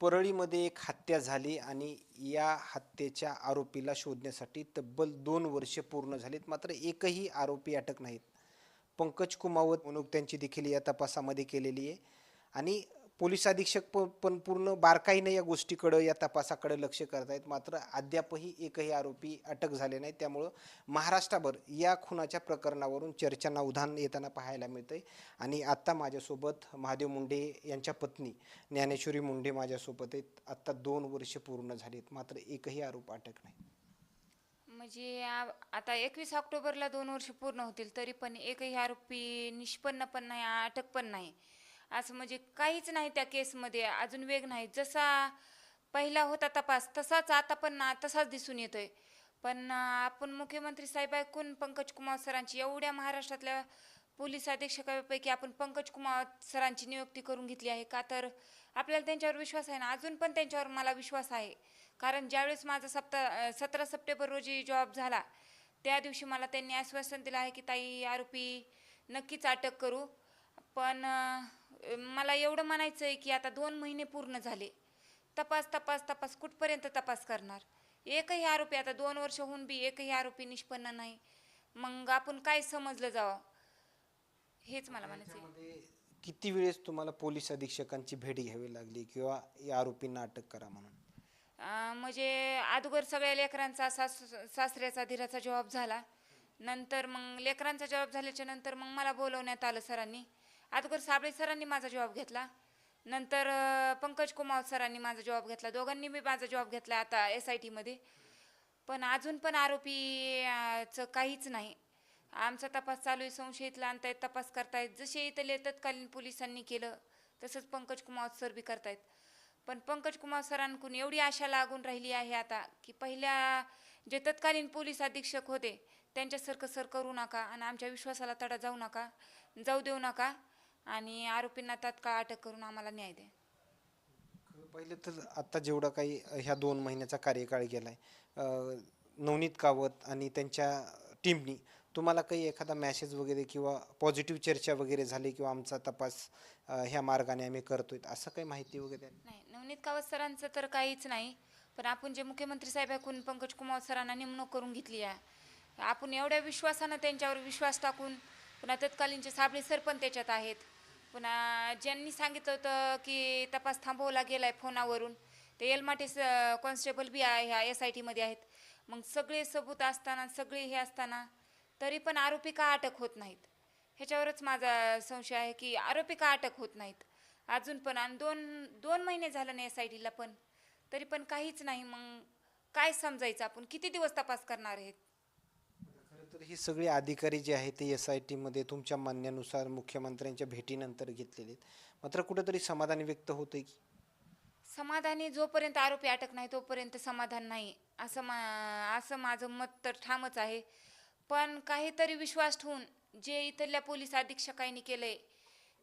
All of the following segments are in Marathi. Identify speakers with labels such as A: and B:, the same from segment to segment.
A: परळीमध्ये एक हत्या झाली आणि या हत्येच्या आरोपीला शोधण्यासाठी तब्बल दोन वर्षे पूर्ण झालीत. मात्र एकही आरोपी अटक नाहीत. पंकज कुमावत म्हणून त्यांची देखील या तपासामध्ये केलेली आहे. आणि पोलीस अधीक्षक प- पण पूर्ण बारकाईने या गोष्टीकडं या तपासाकडे लक्ष करत आहेत मात्र अद्यापही एकही आरोपी अटक झाले नाही त्यामुळं महाराष्ट्रभर या खुनाच्या प्रकरणावरून चर्चांना उधाण येताना पाहायला मिळतंय. आणि आत्ता माझ्यासोबत महादेव मुंडे यांच्या पत्नी ज्ञानेश्वरी मुंडे माझ्यासोबत आहेत. आत्ता दोन वर्ष पूर्ण झालीत. मात्र एकही आरोप अटक नाही.
B: म्हणजे आ- आता एकवीस ऑक्टोबरला दोन वर्ष पूर्ण होतील तरी पण एकही आरोपी निष्पन्न पण नाही अटक पण नाही. असं म्हणजे काहीच नाही त्या केसमध्ये अजून वेग नाही. जसा पहिला होता तपास तसाच आता पण ना तसाच दिसून येतोय. पण आपण मुख्यमंत्री साहेब ऐकून पंकज कुमार सरांची एवढ्या महाराष्ट्रातल्या पोलीस अधीक्षकापैकी आपण पंकज कुमार सरांची नियुक्ती करून घेतली आहे का? तर आपल्याला त्यांच्यावर विश्वास आहे ना? अजून पण त्यांच्यावर मला विश्वास आहे. कारण ज्यावेळेस माझा सप्ता सतरा सप्टेंबर रोजी जॉब झाला त्या दिवशी मला त्यांनी आश्वासन दिलं आहे की ताई आरोपी नक्कीच अटक करू. पण मला एवढं म्हणायचं आहे की आता दोन महिने पूर्ण झाले. तपास तपास तपास कुठपर्यंत तपास करणार? एकही आरोपी आता दोन वर्ष होऊन बी एकही आरोपी निष्पन्न नाही. मग आपण काय समजलं जावं? हेच मला म्हणायचं आहे
A: किती वेळेस तुम्हाला पोलीस अधीक्षकांची भेट घ्यावी लागली किंवा या आरोपींना अटक करा म्हणून?
B: म्हणजे अगोदर सगळ्या लेकरांचा सास सासऱ्याचा धीराचा जबाब झाला. नंतर मग लेकरांचा जबाब झाल्याच्यानंतर मग मला बोलवण्यात आलं सरांनी. अगोदर साबळे सरांनी माझा जॉब घेतला. नंतर पंकज कुमार सरांनी माझा जॉब घेतला. दोघांनी मी माझा जॉब घेतला आता एस आय टीमध्ये पण अजून पण आरोपीचं काहीच नाही. आमचा तपास चालू आहे संशयितला आणतायत तपास करतायत. जसे इथले तत्कालीन पोलिसांनी केलं तसंच पंकज कुमार सर बी करतायत. पण पंकज कुमार सरांकडून एवढी आशा लागून राहिली आहे आता की पहिल्या जे तत्कालीन पोलीस अधीक्षक होते त्यांच्यासारखं सर करू नका आणि आमच्या विश्वासाला तडा जाऊ नका जाऊ देऊ नका. आणि आरोपींना तात्काळ अटक करून आम्हाला न्याय द्या
A: पहिले तर आता जेवढा काही ह्या दोन महिन्याचा कार्यकाळ गेलाय अं, नवनीत कावत आणि त्यांच्या टीमनी तुम्हाला काही एखादा मॅसेज वगैरे किंवा पॉझिटिव्ह चर्चा वगैरे झाली किंवा आमचा तपास अं, ह्या मार्गाने आम्ही करतोय असं काही माहिती वगैरे आली?
B: नाही नवनीत कावत सरांचं तर काहीच नाही पण आपण जे मुख्यमंत्री साहेब ऐकून पंकज कुमार सरांना नेमणूक करून घेतली आहे आपण एवढ्या विश्वासानं त्यांच्यावर विश्वास टाकून पुन्हा तत्कालीनचे साबळे सर पण त्याच्यात आहेत. पुन्हा ज्यांनी सांगितलं होतं की तपास थांबवला गेलाय फोनावरून ते एलमाटे कॉन्स्टेबल बी आहे ह्या एस आय टीमध्ये आहेत. मग सगळे सबूत असताना सगळे हे असताना तरी पण आरोपी का अटक होत नाहीत. ह्याच्यावरच माझा संशय आहे की आरोपी का अटक होत नाहीत. अजून पण आणि दोन दोन महिने झालं नाही एस आय टीला पण तरी पण काहीच नाही. मग काय समजायचं आपण? किती दिवस तपास करणार आहेत?
A: तर ही सगळी अधिकारी जे आहेत ते एस आय टीमध्ये तुमच्या म्हणण्यानुसार मुख्यमंत्र्यांच्या भेटीनंतर घेतलेले आहेत. मात्र कुठेतरी समाधान व्यक्त होते की?
B: समाधानी जोपर्यंत आरोपी अटक नाही तोपर्यंत समाधान नाही. असं मा असं माझं मत तर ठामच आहे. पण काहीतरी विश्वास ठेवून जे इथल्या पोलीस अधीक्षकांनी केलंय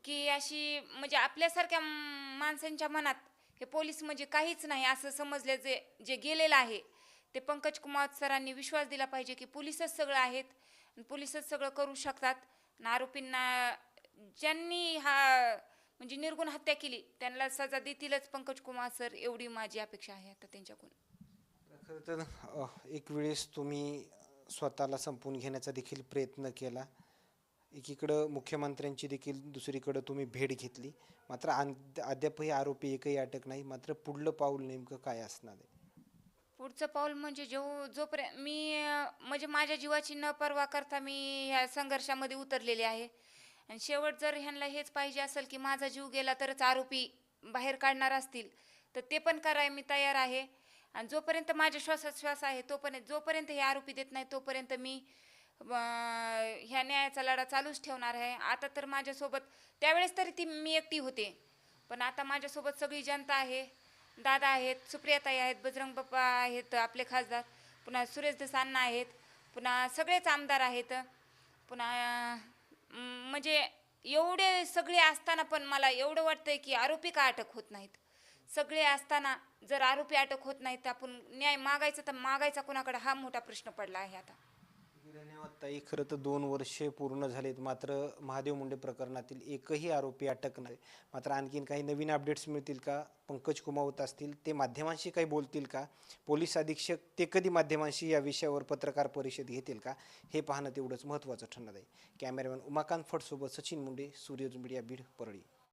B: की अशी म्हणजे आपल्यासारख्या माणसांच्या मनात हे पोलीस म्हणजे काहीच नाही असं समजलं जे जे गेलेलं आहे. ते पंकज कुमार सरांनी विश्वास दिला पाहिजे की पोलीसच सगळं आहेत. आणि पोलीसच सगळं करू शकतात. आणि आरोपींना ज्यांनी हा म्हणजे निर्गुण हत्या केली त्यांना सजा देतीलच पंकज कुमार सर एवढी माझी अपेक्षा आहे आता त्यांच्याकडून.
A: खरं तर एक वेळेस तुम्ही स्वतःला संपवून घेण्याचा देखील प्रयत्न केला. एकीकडं मुख्यमंत्र्यांची देखील दुसरीकडं तुम्ही भेट घेतली. मात्र अद्यापही आरोपी एकही अटक नाही. मात्र पुढलं पाऊल नेमकं काय असणार आहे?
B: पुढचं पाऊल म्हणजे जो जोपर्यंत मी म्हणजे माझ्या जीवाची न पर्वा करता मी ह्या संघर्षामध्ये उतरलेले आहे. आणि शेवट जर ह्यांना हेच पाहिजे असेल की माझा जीव गेला तरच आरोपी बाहेर काढणार असतील तर ते पण कराय मी तयार आहे. आणि जोपर्यंत माझ्या श्वासात श्वास आहे तोपर्यंत जोपर्यंत हे आरोपी देत नाही तोपर्यंत मी ह्या न्यायाचा लढा चालूच ठेवणार आहे. आता तर माझ्यासोबत त्यावेळेस तरी ती मी एकटी होते. पण आता माझ्यासोबत सगळी जनता आहे. दादा आहेत सुप्रियाताई आहेत बजरंग बाप्पा आहेत आपले खासदार पुन्हा सुरेश दसांना आहेत पुन्हा सगळेच आमदार आहेत. पुन्हा म्हणजे एवढे सगळे असताना पण मला एवढं वाटतंय की आरोपी का अटक होत नाहीत? सगळे असताना जर आरोपी अटक होत नाहीत तर आपण न्याय मागायचं तर मागायचा कोणाकडे? हा मोठा प्रश्न पडला आहे आता.
A: धन्यवाद ताई खरं तर दोन वर्षे पूर्ण झालेत. मात्र महादेव मुंडे प्रकरणातील एकही आरोपी अटक नाही. मात्र आणखीन काही नवीन अपडेट्स मिळतील का? पंकज कुमावत असतील ते माध्यमांशी काही बोलतील का? पोलीस अधीक्षक ते कधी माध्यमांशी या विषयावर पत्रकार परिषद घेतील का? हे पाहणं तेवढंच महत्त्वाचं ठरणार आहे. कॅमेरामॅन उमाकांत फडसोबत सचिन मुंडे सूर्यज मीडिया बीड परळी.